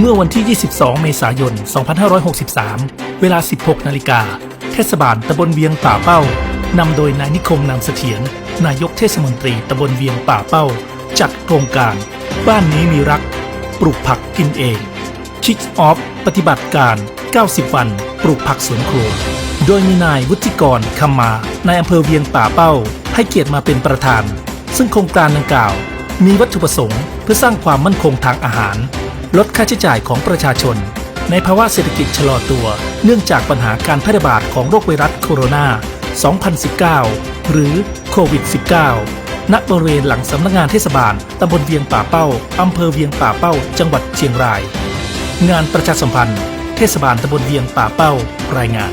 เมื่อวันที่ 22 เมษายน 2563 เวลา 16 นาฬิกา เทศบาลตำบลเวียงป่าเป้า นำโดยนายนิคมนามเสถียร นายกเทศมนตรีตำบลเวียงป่าเป้า จัดโครงการ บ้านนี้มีรัก ปลูกผักกินเองชิกออฟ ปฏิบัติการ 90 วัน ปลูกผักสวนครัว โดยมีนายวุฒิกรคำมาในายอำเภอเวียงป่าเป้า ให้เกียรติมาเป็นประธาน ซึ่งโครงการดังกล่าว มีวัตถุประสงค์ เพื่อสร้างความมั่นคงทางอาหาร ลดค่าใช้จ่ายของประชาชน ในภาวะเศรษฐกิจชะลอตัว เนื่องจากปัญหาการแพร่ระบาดของโรคไวรัสโคโรนา 2019 หรือโควิด -19 ณบริเวณหลังสำนักงานเทศบาลตำบลเวียงป่าเป้าอำเภอเวียงป่าเป้า จังหวัดเชียงราย งานประชาสัมพันธ์ เทศบาลตำบลเวียงป่าเป้า รายงาน